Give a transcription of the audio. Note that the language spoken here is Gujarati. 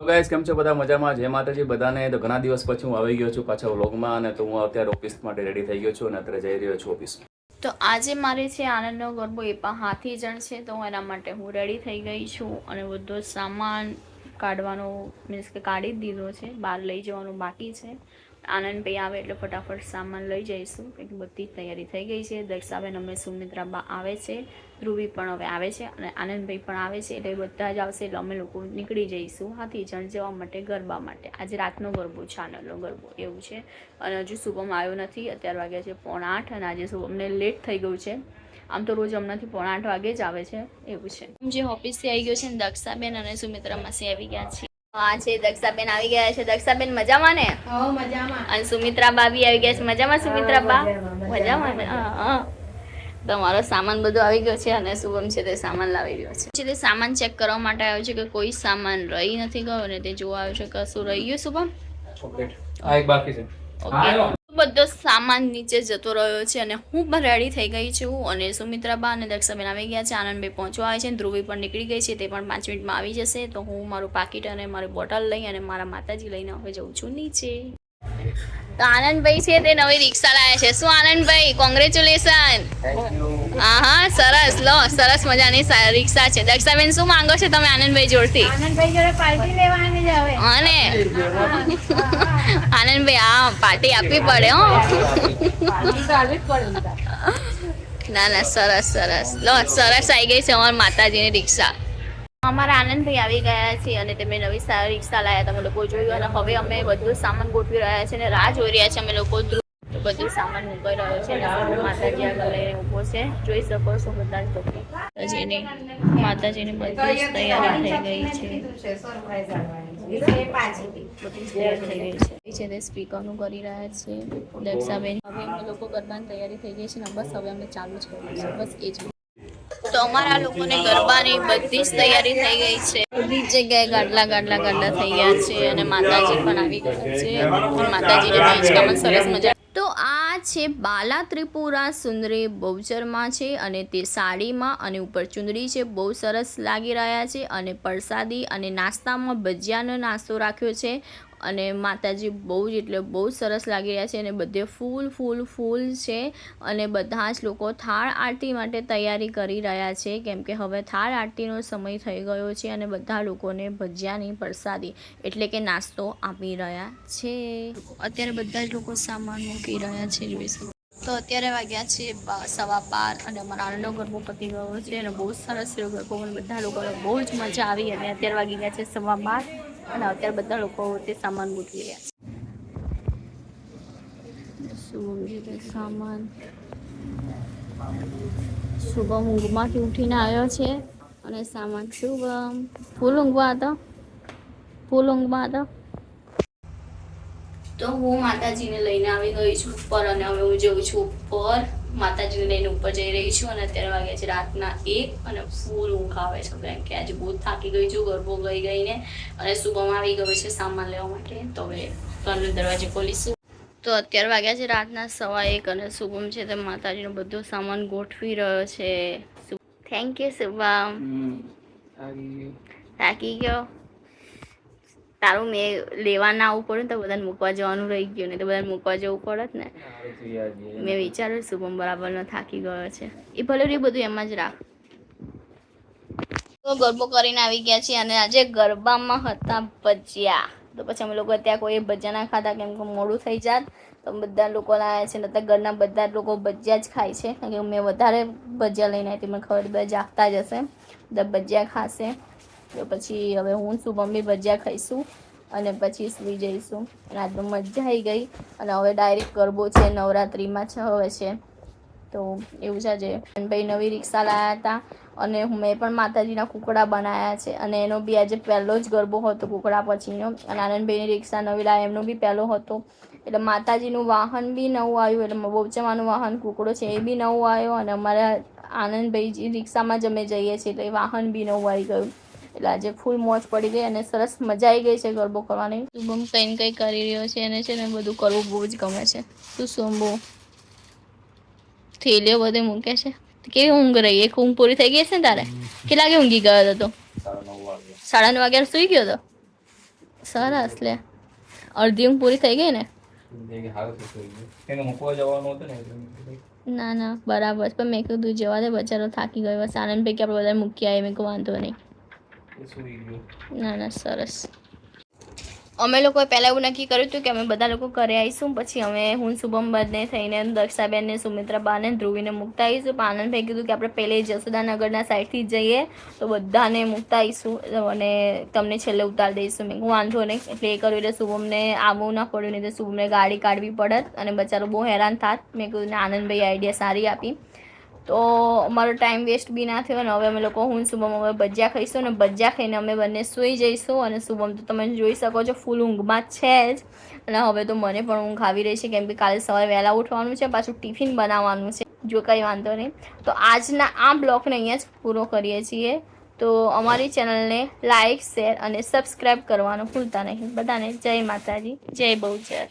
ગાઈસ કેમ છો બધા? મજામાં? જય માતાજી બધાને. તો ઘણા દિવસ પછી હું આવી ગયો છું પાછા વ્લોગમાં અને તો હું અત્યારે ઓફિસ માટે રેડી થઈ ગયો છું અને અત્યારે જઈ રહ્યો છું ઓફિસ તો આજે મારે છે આનંદનો ગરબો. એ પણ હાથી જણ છે, તો એના માટે હું રેડી થઈ ગઈ છું અને બધો સામાન કાઢવાનો મીન્સ કે કાઢી જ દીધો છે. બહાર લઈ જવાનું બાકી છે. આનંદભાઈ આવે એટલે ફટાફટ સામાન લઈ જઈશું. કેમ કે બધી તૈયારી થઈ ગઈ છે. દક્ષાબેન અમે સુમિત્રા બા આવે છે. ધ્રુવી પણ હવે આવે છે અને આનંદભાઈ પણ આવે છે એટલે બધા જ આવશે એટલે અમે લોકો નીકળી જઈશું. હાથી જણ જવા માટે, ગરબા માટે. આજે રાતનો ગરબો છે, આનંદનો ગરબો એવું છે. અને હજુ શુભમ આવ્યો નથી. અત્યાર વાગ્યા છે પોણા આઠ અને આજે શુભમને લેટ થઈ ગયું છે. આમ તો રોજ હમણાંથી પોણા આઠ વાગે જ આવે છે. એવું છે. જે ઓફિસથી આવી ગયો છે ને દક્ષાબેન અને સુમિત્રા માસી આવી ગયા છે. હા છે દક્ષાબેન આવી ગયા છે. દક્ષાબેન મજામાં ને? હો મજામાં. અને સુમિત્રા બા બી આવી ગયા છે. મજામાં સુમિત્રા બા મજામાં, હા તમારો સામાન બધો આવી ગયો છે અને શુભમ છે તે સામાન લાવી રહ્યો છે. છે તે સામાન ચેક કરવા માટે આવ્યો છે કે કોઈ સામાન રહી નથી ગયો ને તે જોવા આવ્યો છે. કશું રહી ગયું શુભમ? આ એક બાકી છે. ઓકે બધો સામાન નીચે જતો રહ્યો છે અને હું પણ રેડી થઈ ગઈ છું અને સુમિત્રા બા અને દક્ષાબેન આવી ગયા છે. આનંદભાઈ પહોંચવા આવે છે ધ્રુવી પણ નીકળી ગઈ છે. તે પણ પાંચ મિનિટમાં આવી જશે. તો હું મારું પાકીટ અને મારી બોટલ લઈ અને મારા માતાજી લઈને હવે જઉં છું નીચે. તો આનંદભાઈ છે તે નવી રિક્ષા લાવ્યા છે. શું આનંદભાઈ? કોંગ્રેચ્યુલેશન હા હા સરસ. લો સરસ મજાની સા- રિક્ષા છે. દક્ષાબેન શું માંગો છો તમે આનંદભાઈ જોડથી? આનંદભાઈ જોડે પાર્ટી લેવાની છે હવે. અને? આનંદભાઈ હા પાર્ટી આપવી પડે હો. ના ના સરસ સરસ. લો સરસ આવી ગઈ છે અમારી માતાજીની રિક્ષા. અમારા આનંદભાઈ આવી ગયા છે અને તમે નવી સારી રિક્ષા લાયા તમે લોકો જોયું અને હવે અમે બધું સામાન ગોઠવી રહ્યા છે અને રાહ જોઈ રહ્યા છે. અમે લોકો બધું સામાન મુકાઈ રહ્યો છે માતાજી આગળ લઈને છે. જોઈ શકો છો બધા જ લોકો માતાજીની માતાજીની બધી જ તૈયારી થઈ ગઈ છે. બધી તે સ્પીકરનું કરી રહ્યા છે. દક્ષાબેન. હવે અમે લોકો ગરબાની તૈયારી થઈ ગઈ છે ને બસ હવે અમે ચાલુ જ કરવું છે. બસ એ જ. તો અમારા લોકોને ગરબાની બધી જ તૈયારી થઈ ગઈ છે. બધી જગ્યાએ ગાડલા ગાડલા ગાડલા થઈ ગયા છે અને માતાજી પણ આવી ગયા છે. માતાજીને પણ સરસ મજા તો આ છે બાલા ત્રિપુરા સુંદરી બહુચરમાં છે અને તે સાડીમાં અને ઉપર ચુંદડી છે. બહુ સરસ લાગી રહ્યા છે અને પ્રસાદી અને નાસ્તામાં ભજીયાનો નાસ્તો રાખ્યો છે. અને માતાજી બહુ જ એટલે બહુ જ સરસ લાગી રહ્યા છે અને બધે ફૂલ ફૂલ ફૂલ છે અને બધા જ લોકો થાળ આરતી માટે તૈયારી કરી રહ્યા છે. કેમ કે હવે થાળ આરતીનો સમય થઈ ગયો છે અને બધા લોકોને ભજીયાની પ્રસાદી એટલે કે નાસ્તો આપી રહ્યા છે. અત્યારે બધા જ લોકો સામાન મૂકી રહ્યા છે, જોઈ તો અત્યારે વાગ્યા છે સવા બાર અને અમારા આનંદનો ગરબો પતી ગયો છે અને બહુ સરસ રહ્યો ગરબો બધા લોકોને બહુ જ મજા આવી અને અત્યારે વાગી ગયા છે સવા બાર. અને અત્યારે બધા લોકો તે સામાન ગોઠવી રહ્યા છે. સામાન. શુભમ ઊંઘમાંથી ઉઠીને આવ્યો છે? અને સામાન શુભમ ફૂલ ઊંઘમાં હતો ફૂલ ઊંઘમાં હતો તો હું માતાજીને લઈને આવી ગઈ છું ઉપર અને હવે હું જઉં છું ઉપર. માતાજીને લઈને ઉપર જઈ રહી છું અને અત્યારે વાગ્યા છે રાતના એક અને ફૂલ ઊંઘ આવે છે કેમ કે આજે બહુ થાકી ગઈ છું ગરબો ગઈ ગઈને અને શુભમ આવી ગયો છે સામાન લેવા માટે. તો હવે ઘરનો દરવાજો ખોલીશું. તો અત્યારે વાગ્યા છે રાતના સવા એક અને શુભમ છે તે માતાજીનો બધો સામાન ગોઠવી રહ્યો છે. થેન્ક યુ શુભમ થાકી ગયો. તારું મેં લેવા ના આવવું પડે ને તો બધાને મૂકવા જવાનું રહી ગયું ને તો બધાને મૂકવા જવું પડત ને. મેં વિચાર્યું શુભમ બરાબર ન થાકી ગયો છે. એ ભલે રહ્યું બધું એમાં જ રાખ. તો ગરબો કરીને આવી ગયા છીએ અને આજે ગરબામાં હતા ભજીયા. તો પછી અમે લોકો ત્યાં કોઈ ભજીયા ના ખાતા કેમ કે મોડું થઈ જાત. તો બધા લોકો લાવ્યા છે નતા ઘરના બધા લોકો ભજીયા જ ખાય છે. કારણ કે મેં વધારે ભજીયા લઈને આવી હતી, મને ખબર બધા જાગતા જ હશે. બધા ભજીયા ખાશે. તો પછી હવે હું શુભમ મમ્મી ભજીયા ખાઈશું અને પછી સુઈ જઈશું. રાત મજા આવી ગઈ. અને હવે ડાયરેક્ટ ગરબો છે, નવરાત્રિમાં છે હવે છે. તો એવું છે જે ભાઈ નવી રિક્ષા લાવ્યા હતા અને મેં પણ માતાજીના કુકડા બનાવ્યા છે. અને એનો બી આજે પહેલો જ ગરબો હતો કુકડા પછીનો. અને આનંદભાઈની રિક્ષા નવી લાવ્યા એમનો બી પહેલો હતો. એટલે માતાજીનું વાહન બી નવું આવ્યું. એટલે બહુચમાનું વાહન, કુકડો છે, એ બી નવું આવ્યો. અને અમારા આનંદભાઈ રિક્ષામાં જ અમે જઈએ છીએ, એટલે વાહન બી નવું આવી ગયું. એટલે આજે ફૂલ મોજ પડી ગઈ અને સરસ મજા આવી ગઈ છે ગરબો કરવાની. શુભમ કંઈ કંઈ કરી રહ્યો છે એને છે ને બધું કરવું બહુ જ ગમે છે. શું શુંભો. થેલીઓ બધે મૂકે છે. કેવી ઊંઘ રહી? એક ઊંઘ પૂરી થઈ ગઈ છે ને તારે? કેટલા વાગે ઊંઘી ગયો હતો સાડા નવ વાગ્યા સુઈ ગયો હતો સરસ લે. અડધી ઊંઘ પૂરી થઈ ગઈ ને? ને, ના, બરાબર પણ મેં કીધું જવા દે બચારો થાકી ગયો. હશે આનંદ પૈકી આપણે બધા મૂકી આવીએ. મેં કોઈ વાંધો નહીં. ના ના, સરસ. અમે લોકોએ પહેલાં એવું નક્કી કર્યું હતું કે અમે બધા લોકો ઘરે આવીશું, પછી અમે હું, શુભમ બંને થઈને દક્ષાબેનને સુમિત્રાબાને સુમિત્રા ધ્રુવીને મૂકતા આવીશું. આનંદભાઈ કીધું કે આપણે પહેલે જસોદાનગરના સાઈડથી જઈએ, તો બધાને મૂકતા આવીશું અને તમને છેલ્લે ઉતારી દઈશું. મેં હું વાંધો નહીં. એટલે એ કર્યું એટલે શુભમને આવવું ના પડ્યું નહીં તો શુભમને ગાડી કાઢવી પડત અને બચારો બહુ હેરાન થાત. મેં કીધું આનંદભાઈ આઈડિયા સારી આપી. તો અમારો ટાઈમ વેસ્ટ બી ના થયો અને હવે અમે લોકો હું શુભમ હવે ભજીયા ખાઈશું અને ભજીયા ખાઈને અમે બંને સૂઈ જઈશું અને શુભમ તો તમે જોઈ શકો છો ફૂલ ઊંઘમાં છે જ. અને હવે તો મને પણ ઊંઘ આવી રહી છે કેમ કે કાલે સવારે વહેલા ઉઠવાનું છે, પાછું ટિફિન બનાવવાનું છે. જો કંઈ વાંધો નહીં. તો આજના આ બ્લોગને અહીંયા જ પૂરો કરીએ છીએ. તો અમારી ચેનલને લાઇક શેર અને સબસ્ક્રાઈબ કરવાનું ભૂલતા નહીં. બધાને જય માતાજી, જય બહુચર.